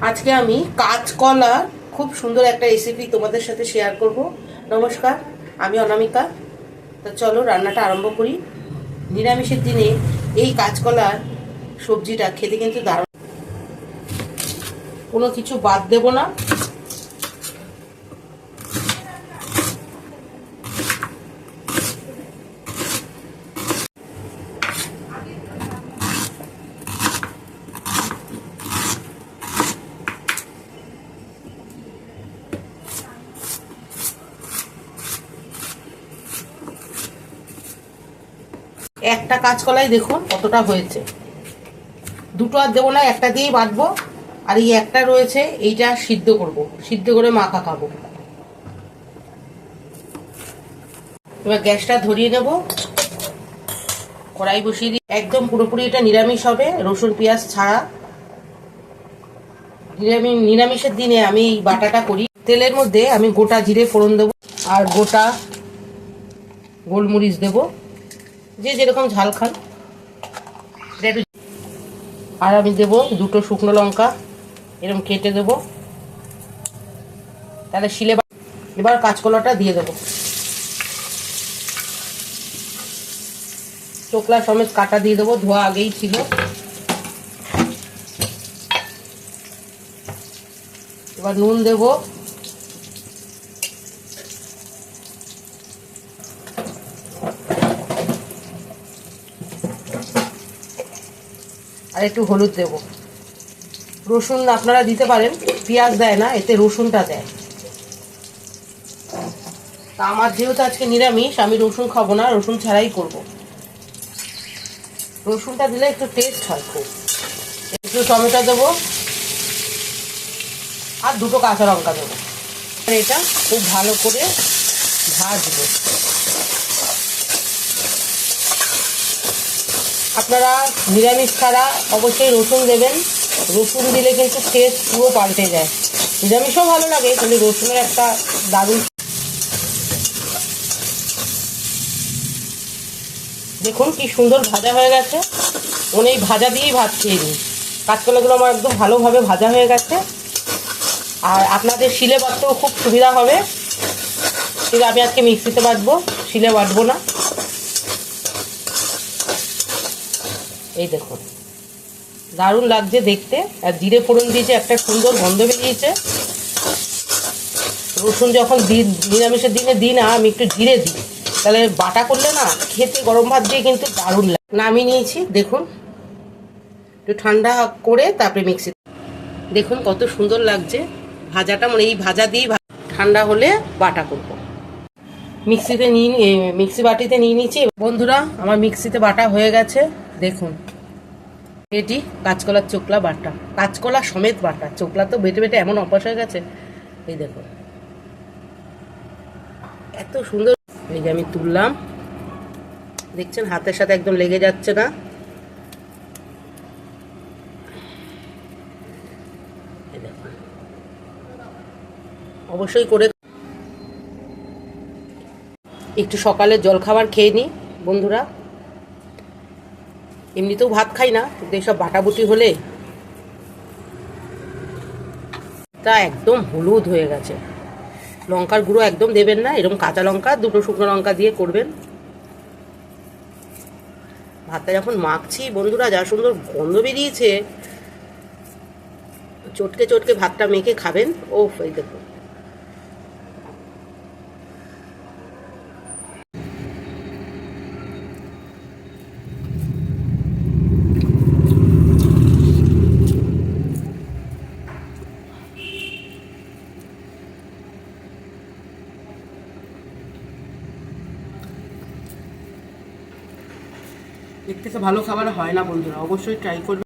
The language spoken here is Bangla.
আজকে আমি কাঁচকলা খুব সুন্দর একটা রেসিপি তোমাদের সাথে শেয়ার করব। নমস্কার, আমি অনামিকা। তা চলো রান্নাটা আরম্ভ করি। নিরামিষের দিনে এই কাঁচকলার সবজিটা খেতে কিন্তু দারুণ। কোনো কিছু বাদ দেব না। একটা কাঁচকলাই দেখুন কতটা হয়েছে। দুটো আর দেবো না, একটা দিয়েই বাঁধবো। আর এই একটা রয়েছে, এইটা সিদ্ধ করব। সিদ্ধ করে মাখা খাব। এবার গ্যাসটা ধরিয়ে নেব। কড়াই বসিয়ে দিই একদম পুরোপুরি এটা নিরামিষ হবে, রসুন, পেঁয়াজ ছাড়া। নিরামিষ নিরামিষের দিনে আমি এই বাটাটা করি। তেলের মধ্যে আমি গোটা জিরে ফোড়ন দেবো, আর গোটা গোলমরিচ দেবো। যে যেরকম ঝাল খান। আর আমি দেব দুটো শুকনো লঙ্কা এরকম কেটে দেব। তাহলে শিলে এবার কাঁচকলাটা দিয়ে দেবো। চোকলা সমেত কাটা দিয়ে দেবো, ধোয়া আগেই ছিল। এবার নুন দেবো। একটু হলুদ দেব। রসুন আপনারা দিতে পারেন, পেঁয়াজ দেয় না, এতে রসুনটা দেয়। তা আমার যেহেতু আজকে নিরামিষ, আমি রসুন খাব না, রসুন ছাড়াই করব। রসুনটা দিলে একটু টেস্ট হয় খুব। একটু টমেটো দেবো, আর দুটো কাঁচা লঙ্কা দেবো। এটা খুব ভালো করে ভাজবো। আপনারা নিরামিষ ছাড়া অবশ্যই রসুন দেবেন। রসুন দিলে কিন্তু টেস্ট পুরো পাল্টে যায়। নিরামিষও ভালো লাগে, কিন্তু রসুনের একটা দারুণ দেখুন কি সুন্দর ভাজা হয়ে গেছে। মনে এই ভাজা দিয়েই ভাত খেয়ে নিই কাঁচকলাগুলো আমার একদম ভালোভাবে ভাজা হয়ে গেছে। আর আপনাদের শিলে বাটতেও খুব সুবিধা হবে। কিন্তু আমি আজকে মিক্সিতে বাটবো, শিলে বাটবো না। এই দেখুন। দারুণ লাগছে দেখতে। আর জিরে ফোড়ন দিয়েছে, একটা সুন্দর গন্ধ বেরিয়েছে। রসুন যখন দিই নিরামিষের দিনে দিই না, আমি একটু জিরে দিই। তাহলে বাটা করলে না, খেতে গরম ভাত দিয়ে কিন্তু দারুণ লাগে। নামিয়ে নিয়েছি, দেখুন। একটু ঠান্ডা করে তারপরে মিক্সি। দেখুন কত সুন্দর লাগছে। ভাজাটা মানে এই ভাজা দিয়েই ঠান্ডা হলে বাটা করব। মিক্সিতে নিয়ে মিক্সি বাটিতে নিয়ে নিয়েছি। বন্ধুরা, আমার মিক্সিতে বাটা হয়ে গেছে। দেখুন। এটি কাঁচকলার চোকলা বাটা। কাঁচকলা সমেত বাটা। চোকলা তো বেটে বেটে এমন অভ্যাস হয়ে গেছে। এই দেখুন। এত সুন্দর। এই যে আমি তুললাম। দেখছেন? হাতের সাথে একদম লেগে যাচ্ছে না। অবশ্যই করে একটু সকালে জলখাবার খেয়ে নিই, বন্ধুরা। এমনিতেও ভাত খাই না, কিন্তু এইসব বাটাবুটি হলে তা একদম হলুদ হয়ে গেছে। লঙ্কার গুঁড়ো একদম দেবেন না, এরকম কাঁচা লঙ্কা, দুটো শুকনো লঙ্কা দিয়ে করবেন। ভাতটা যখন মাখছি, বন্ধুরা, যা সুন্দর গন্ধ বেরিয়েছে, চটকে চটকে ভাতটা মেখে খাবেন। ও এই দেখুন। এর থেকে ভালো খাবার হয় না বন্ধুরা অবশ্যই ট্রাই করবে।